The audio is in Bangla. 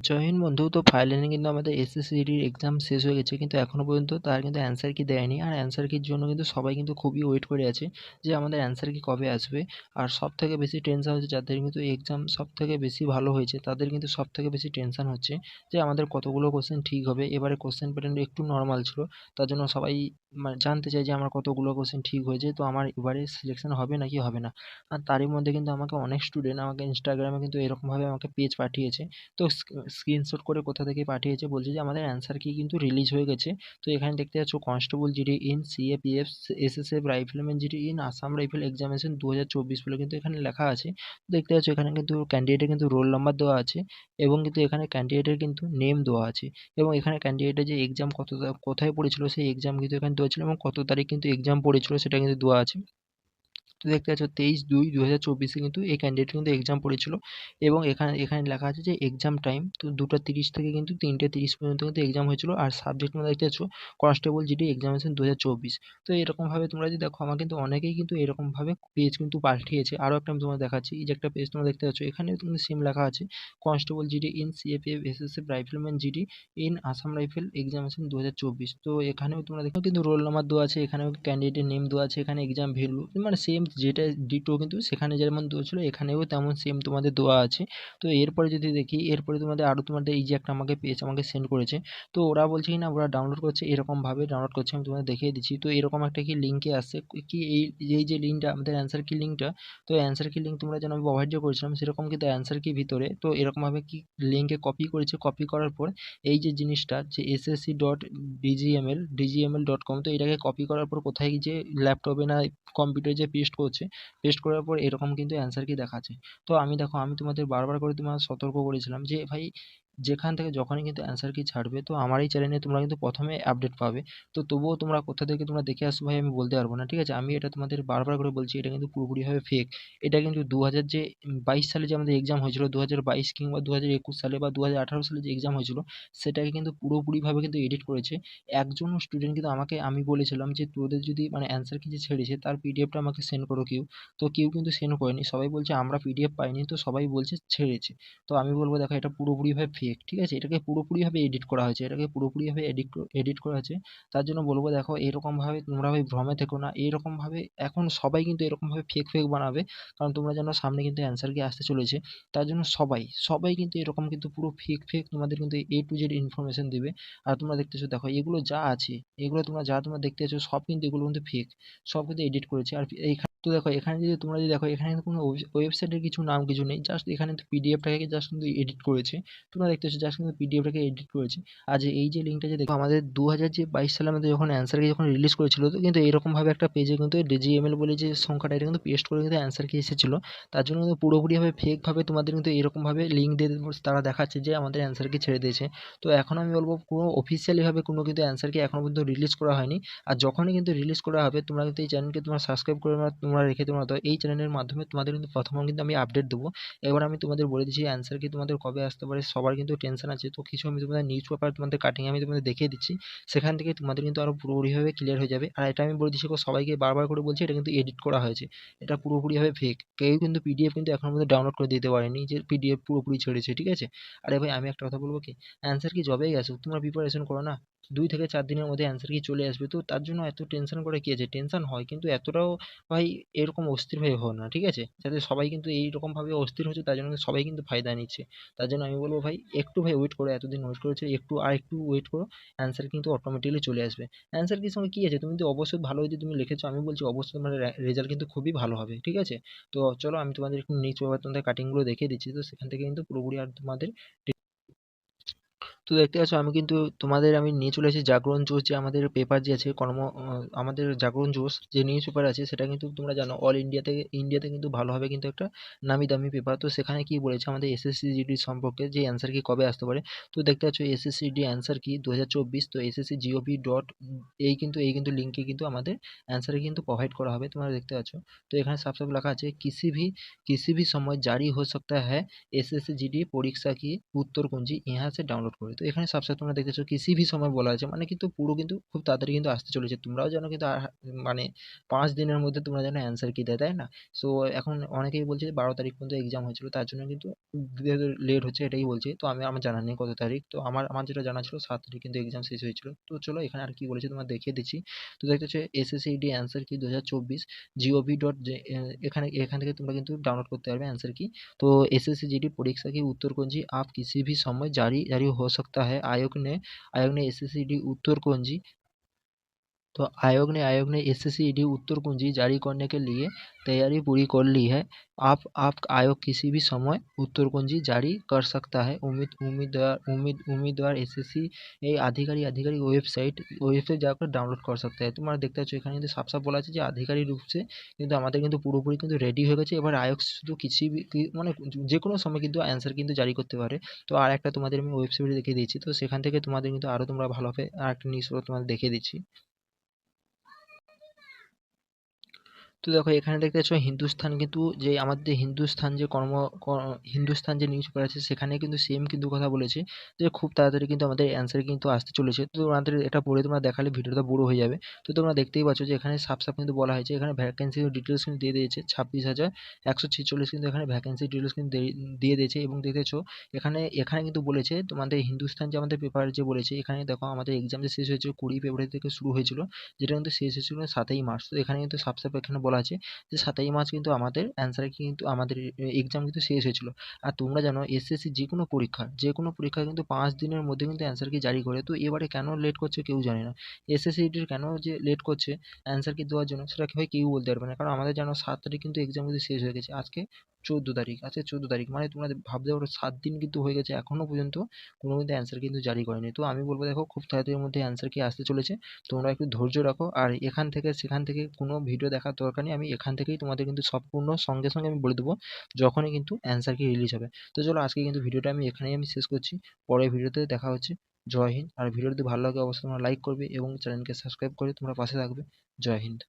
জয় বন্ধু, তো ফাইনালি কিন্তু আমাদের এসএসসিডির এক্সাম শেষ হয়ে গেছে, কিন্তু এখনও পর্যন্ত তার কিন্তু অ্যান্সার কি দেয়নি। আর অ্যান্সার কির জন্য কিন্তু সবাই কিন্তু খুবই ওয়েট করে আছে যে আমাদের অ্যান্সার কি কবে আসবে। আর সব থেকে বেশি টেনশন হচ্ছে যাদের কিন্তু এক্সাম সব থেকে বেশি ভালো হয়েছে, তাদের কিন্তু সব থেকে বেশি টেনশন হচ্ছে যে আমাদের কতগুলো কোশ্চেন ঠিক হবে। এবারে কোশ্চেন প্যাটার্ন একটু নর্মাল ছিল, তার জন্য সবাই মানে জানতে চায় যে আমার কতগুলো কোশ্চেন ঠিক হয়েছে, তো আমার এবারে সিলেকশন হবে নাকি হবে না। আর তারই মধ্যে কিন্তু আমাকে অনেক স্টুডেন্ট আমাকে ইনস্টাগ্রামে কিন্তু এরকমভাবে আমাকে পেজ পাঠিয়েছে। তো স্ক্রিনশট করে কোথা থেকে পাঠিয়েছে, বলছে যে আমাদের অ্যান্সার কি কিন্তু রিলিজ হয়ে গেছে। তো এখানে দেখতে পাচ্ছ constable GD in CAPF SSF rifleman GD in Assam rifle examination দু হাজার চব্বিশ বলে কিন্তু এখানে লেখা আছে। দেখতে পাচ্ছ এখানে কিন্তু ক্যান্ডিডেটের কিন্তু রোল নাম্বার দেওয়া আছে এবং কিন্তু এখানে ক্যান্ডিডেটের কিন্তু নেম দেওয়া আছে এবং এখানে ক্যান্ডিডেটের যে এক্সাম কত কোথায় পড়েছিল সেই এক্সাম কিন্তু এখানে দেওয়া ছিল এবং কত তারিখ কিন্তু এক্সাম পড়েছিল সেটা কিন্তু দেওয়া আছে। তো দেখতে পাচ্ছ তেইশ দুই দু হাজার চব্বিশে কিন্তু এই ক্যান্ডিডেট কিন্তু এক্সাম পড়েছিল এবং এখানে এখানে লেখা আছে যে এক্সাম টাইম তো দুটো তিরিশ থেকে কিন্তু তিনটে তিরিশ পর্যন্ত কিন্তু এক্সাম হয়েছিল। আর সাবজেক্ট তোমরা দেখতে পাচ্ছ কনস্টেবল জিডি এক্সামিনেশন দু হাজার চব্বিশ। তো এরকমভাবে তোমরা যদি দেখো, আমার কিন্তু অনেকেই কিন্তু এরকমভাবে পেজ কিন্তু পাঠিয়েছে। আরও একটা আমি তোমাদের দেখাচ্ছি, এই যে একটা পেজ তোমরা দেখতে পাচ্ছ, এখানেও কিন্তু সেম লেখা আছে constable GD in CAPF SSF rifleman GD in Assam rifle examination দু হাজার চব্বিশ। তো এখানেও তোমরা দেখো কিন্তু রোল নাম্বার দেওয়া আছে, এখানেও ক্যান্ডিডেটের নেম দেওয়া আছে, এখানে এক্সাম ভ্যালু মানে সেম যেটা ডিটো কিন্তু সেখানে যেমন ছিল এখানেও তেমন সেম তোমাদের দেওয়া আছে। তো এরপরে যদি দেখি, এরপরে তোমাদের আরও তোমাদের এই যে একটা আমাকে পেজ আমাকে সেন্ড করেছে, তো ওরা বলছে কি না, ওরা ডাউনলোড করছে এরকমভাবে ডাউনলোড করছে, আমি তোমাদের দেখিয়ে দিচ্ছি। তো এরকম একটা কি লিঙ্কে আসছে, কি এই এই যে লিঙ্কটা আমাদের অ্যান্সার কি লিঙ্কটা তো অ্যান্সার কি লিঙ্ক তোমরা যেন আমি প্রোভাইড করেছিলাম, সেরকম কিন্তু অ্যান্সার কি ভিতরে। তো এরকমভাবে কি লিঙ্কে কপি করেছে কপি করার পর এই যে জিনিসটা, যে SSC dot DGML DGML dot com তো এটাকে কপি করার পর কোথায় যে ল্যাপটপে না কম্পিউটারে যে পেস্ট করছে। পেস্ট করার পর এরকম কিন্তু অ্যান্সার কি দেখাচ্ছে? তো আমি দেখো, আমি তোমাদের বারবার করে তোমার সতর্ক করেছিলাম যে, ভাই যেখান থেকে যখনই কিন্তু অ্যান্সার কি ছাড়বে, তো আমার এই চ্যানেলে তোমরা কিন্তু প্রথমে আপডেট পাবে। তো তবুও তোমরা কোথা থেকে তোমরা দেখে আসো ভাই আমি বলতে পারব না, ঠিক আছে? আমি এটা তোমাদের বারবার করে বলছি, এটা কিন্তু পুরোপুরিভাবে ফেক এটা কিন্তু দু হাজার যে বাইশ সালে যে আমাদের এক্সাম হয়েছিল দু হাজার বাইশ কিংবা দু হাজার একুশ সালে বা দু হাজার আঠারো সালে যে এক্সাম হয়েছিল, সেটাকে কিন্তু পুরোপুরিভাবে কিন্তু এডিট করেছে। একজনও স্টুডেন্ট কিন্তু আমাকে, আমি বলেছিলাম যে তোদের যদি মানে অ্যান্সার কি যে ছেড়েছে, তার পিডিএফটা আমাকে সেন্ড করো কেউ। তো কেউ কিন্তু সেন্ড করেনি। সবাই বলছে, আমরা পিডিএফ পাইনি, তো সবাই বলছে ছেড়েছে। তো আমি বলব, দেখো, এটা পুরোপুরিভাবে ফেক ঠিক আছে? এটাকে পুরোপুরিভাবে এডিট করা হয়েছে। এটাকে পুরোপুরিভাবে এডিট এডিট করা হয়েছে। তার জন্য বলব, দেখো, এরকমভাবে তোমরা ভাই ভ্রমে থেকো না। এরকমভাবে এখন সবাই কিন্তু এরকমভাবে ফেক ফেক বানাবে। কারণ তোমরা জানো সামনে কিন্তু অ্যান্সার কি আসতে চলেছে। তার জন্য সবাই সবাই কিন্তু এরকম কিন্তু পুরো ফেক ফেক তোমাদের কিন্তু এ টু জেড ইনফরমেশন দেবে। আর তোমরা দেখতেছো, দেখো, এগুলো যা আছে, এগুলো তোমরা যা তোমরা দেখতে পাচ্ছ সব কিন্তু এগুলো কিন্তু ফেক সব কিন্তু এডিট করেছে। আর এইখানে তো দেখো, এখানে যদি তোমরা যদি দেখো, এখানে কোনো ওয়েবসাইটের কিছু নাম, কিছু নেই। জাস্ট এখানে পিডিএফটাকে জাস্ট কিন্তু এডিট করেছে। তোমরা দেখতে পাচ্ছ জাস্ট কিন্তু পিডিএফটাকে এডিট করেছে। আর যে এই যে লিঙ্কটা যে দেখো, আমাদের দু হাজার যে বাইশ সালে আমাদের যখন অ্যান্সার কি যখন রিলিজ করেছিল, তো কিন্তু এরকমভাবে একটা পেজে কিন্তু ডিজিএমএল বলে যে সংখ্যাটা এটা কিন্তু পেস্ট করে কিন্তু অ্যান্সার কি এসেছিল। তার জন্য কিন্তু পুরোপুরিভাবে ফেকভাবে তোমাদের কিন্তু এরকমভাবে লিঙ্ক দিয়ে তারা দেখাচ্ছে যে আমাদের অ্যান্সার কি ছেড়ে দিয়েছে। তো এখন আমি বলব কোনো অফিসিয়ালিভাবে কোনো কিন্তু অ্যান্সার কি এখনও পর্যন্ত রিলিজ করা হয়নি। আর যখনই কিন্তু রিলিজ করা হবে, তোমরা কিন্তু এই চ্যানেলকে তোমরা সাবস্ক্রাইব করে তোমরা রেখে তোমরা তো এই চ্যানেলের মাধ্যমে তোমাদের কিন্তু প্রথম কিন্তু আমি আপডেট দেবো। এবার আমি তোমাদের বলে দিচ্ছি অ্যান্সার কি তোমাদের কবে আসতে পারে, সবার কিন্তু টেনশন আছে। তো কিছু আমি তোমাদের নিউজ পেপার তোমাদের কাটিং আমি তোমাদের দেখিয়ে দিচ্ছি। সেখান থেকে তোমাদের কিন্তু আরও পুরোপুরিভাবে ক্লিয়ার হয়ে যাবে। আর এটা আমি বলে দিচ্ছি সবাইকে বারবার করে বলছি, এটা কিন্তু এডিট করা হয়েছে। এটা পুরোপুরিভাবে ফেক কেউ কিন্তু পিডিএফ কিন্তু এখন পর্যন্ত ডাউনলোড করে দিতে পারেনি যে পিডিএফ পুরোপুরি ছেড়েছে, ঠিক আছে? আরে ভাই, আমি একটা কথা বলব কি? অ্যান্সার কি জবেই গেছো তোমরা প্রিপারেশন করো না। দুই থেকে চার দিনের মধ্যে অ্যান্সার কি চলে আসবে? তো তার জন্য এত টেনশন করে কী আছে? টেনশন হয়, কিন্তু এতটাও ভাই এরকম অস্থির হয়ে হও না, ঠিক আছে? যাতে সবাই কিন্তু এইরকমভাবে অস্থির হচ্ছে, তার জন্য সবাই কিন্তু ফায়দা নিচ্ছে। তার জন্য আমি বলব ভাই একটু ভাই ওয়েট করো, এতদিন ওয়েট করেছে, একটু আর একটু ওয়েট করো অ্যান্সার কিন্তু অটোমেটিকলি চলে আসবে। অ্যান্সার কির সঙ্গে কী আছে? তুমি তো অবশ্যই ভালো যদি তুমি লিখেছো, আমি বলছি অবশ্যই তোমার রেজাল্ট কিন্তু খুবই ভালো হবে, ঠিক আছে? তো চলো আমি তোমাদের একটু পেপার তোমাদের কাটিংগুলো দেখিয়ে দিচ্ছি, তো সেখান থেকে কিন্তু পুরোপুরি আর তোমাদের তো দেখতে পাচ্ছ আমি কিন্তু তোমাদের আমি নিয়ে চলে এসেছি জাগরণ জোস যে আমাদের পেপার যে আছে কর্ম আমাদের জাগরণ জোস যে নিউজ পেপার আছে সেটা কিন্তু তোমরা জানো অল ইন্ডিয়া থেকে ইন্ডিয়াতে কিন্তু ভালোভাবে কিন্তু একটা নামি দামি পেপার তো সেখানে কি বলেছে আমাদের এসএসসি জিডি সম্পর্কে যে অ্যান্সার কি কবে আসতে পারে তো দেখতে পাচ্ছ এসএসসি ডি অ্যান্সার কি দু হাজার চব্বিশ তো এসএসসি জিওভি ডট এই কিন্তু এই কিন্তু লিঙ্কে কিন্তু আমাদের অ্যান্সারে কিন্তু প্রোভাইড করা হবে তোমরা দেখতে পাচ্ছ তো এখানে সাফ সাফ লেখা আছে কিসি ভি किसी भी समय जारी हो सकता है एस एस জি ডি পরীক্ষা কি উত্তর কুঞ্জি ইহা সে ডাউনলোড করে তো এখানে সবসময় তোমরা দেখেছ কি সিভি সময় বলা আছে। মানে কিন্তু পুরো কিন্তু খুব তাড়াতাড়ি কিন্তু আসতে চলেছে। তোমরাও যেন কিন্তু মানে পাঁচ দিনের মধ্যে তোমরা যেন অ্যান্সার কী দেয়, তাই না? সো এখন অনেকেই বলছে যে বারো তারিখ পর্যন্ত এক্সাম হয়েছিল, তার জন্য কিন্তু লেট হচ্ছে এটাই বলছে। তো আমি, আমার জানা নেই কত তারিখ। তো আমার আমার যেটা জানা ছিল সাত তারিখ কিন্তু এক্সাম শেষ হয়েছিল। তো চলো এখানে আর কি বলেছে তোমার দেখিয়ে দিচ্ছি। তো দেখতে হচ্ছে এসএসসিডি অ্যান্সার কি দু হাজার চব্বিশ জিওভি ডট এখানে, এখান থেকে তোমরা কিন্তু ডাউনলোড করতে পারবে অ্যান্সার কি। তো এসএসসিজিডি পরীক্ষা কি উত্তরকঞ্জি আপ কিসি ভি সময় জারি জারি হো सकता है। आयोग ने आयोग ने एस एस सी डी उत्तरकुंजी तो आयोग ने आयोग ने एसएससी उत्तर कुंजी जारी करने के लिए तैयारी पूरी कर ली है आप आप आयोग किसी भी समय उत्तर कुंजी जारी कर सकता है उम्मीद उम्मीदवार उम्मीद उम्मीदवार एसएससी এই আধিকারিক আধিকারিক ওয়েবসাইট ওয়েবসাইট যাওয়ার ডাউনলোড করা सकता है তোমরা দেখতে পাচ্ছ এখানে কিন্তু সাফ সাফ বলা আছে যে আধিকারিক রূপে কিন্তু আমাদের কিন্তু পুরোপুরি কিন্তু রেডি হয়ে গেছে এবার আয়োগ শুধু কিছু মানে যে কোনো সময় কিন্তু অ্যান্সার কিন্তু জারি করতে পারে তো আর একটা তোমাদের আমি ওয়েবসাইট দেখিয়ে দিচ্ছি তো সেখান থেকে তোমাদের কিন্তু আরও তোমরা ভালোভাবে আর একটা নিউজ তোমাদের দেখিয়ে দিচ্ছি তো দেখো, এখানে দেখতে পাচ্ছ হিন্দুস্থান কিন্তু যে আমাদের হিন্দুস্থান যে কর্ম হিন্দুস্থান যে নিউজ পেপার আছে, সেখানে কিন্তু সেম কিন্তু কথা বলেছে। যে খুব তাড়াতাড়ি কিন্তু আমাদের অ্যান্সার কিন্তু আসতে চলেছে। তো তোমাদের এটা পড়ে তোমরা দেখালে ভিডিওটা বড় হয়ে যাবে। তো তোমরা দেখতেই পাচ্ছ যে এখানে সাফ সাফ কিন্তু বলা হয়েছে, এখানে ভ্যাকেন্সি ডিটেলস কিন্তু দিয়ে দিয়েছে, ছাব্বিশ হাজার একশো ছেচল্লিশ কিন্তু এখানে ভ্যাকেন্সি ডিটেলস কিন্তু দিয়ে দিয়েছে এবং দেখেছ এখানে এখানে কিন্তু বলেছে তোমাদের হিন্দুস্থান যে আমাদের পেপার যে বলেছে, এখানে দেখো আমাদের এক্সাম যে শেষ হয়েছে কুড়ি ফেব্রুয়ারি থেকে শুরু হয়েছিল, যেটা কিন্তু শেষ হয়েছিল সাতই মার্চ। তো এখানে কিন্তু সাফ সাফ এখানে বলা আছে যে সাতাই মার্চ কিন্তু আমাদের অ্যান্সার কিন্তু আমাদের এক্সাম কিন্তু শেষ হয়েছিল। আর তোমরা জানো এসএসসি যে কোনো পরীক্ষা যে কোনো পরীক্ষা কিন্তু পাঁচ দিনের মধ্যে কিন্তু অ্যান্সার কি জারি করে। তো এবারে কেন লেট করছে কেউ জানে না। এসএসসিটির কেন যে লেট করছে অ্যান্সার কি দেওয়ার জন্য সেটা কেউ বলতে পারবে না। কারণ আমাদের জানো সাত তারিখ কিন্তু এক্সাম কিন্তু শেষ হয়ে গেছে। আজকে চোদ্দ তারিখ। আজকে চোদ্দ তারিখ মানে তোমরা ভাবতে পারো সাত দিন কিন্তু হয়ে গেছে এখনও পর্যন্ত কোনো কিন্তু অ্যান্সার কিন্তু জারি করেনি। তো আমি বলব দেখো খুব তাড়াতাড়ির মধ্যে অ্যান্সার কি আসতে চলেছে। তোমরা একটু ধৈর্য রাখো আর এখান থেকে সেখান থেকে কোনো ভিডিও দেখার দরকার নেই। আমি এখান থেকেই তোমাদের কিন্তু সম্পূর্ণ সঙ্গে সঙ্গে আমি বলে দেবো যখনই কিন্তু অ্যান্সার কি রিলিজ হবে। তো চলো আজকে কিন্তু ভিডিওটা আমি এখানেই আমি শেষ করছি। পরের ভিডিওতে দেখা হচ্ছে। জয় হিন্দ। আর ভিডিও যদি ভালো লাগে অবশ্যই তোমরা লাইক করবে এবং চ্যানেলকে সাবস্ক্রাইব করে তোমরা পাশে থাকবে। জয় হিন্দ।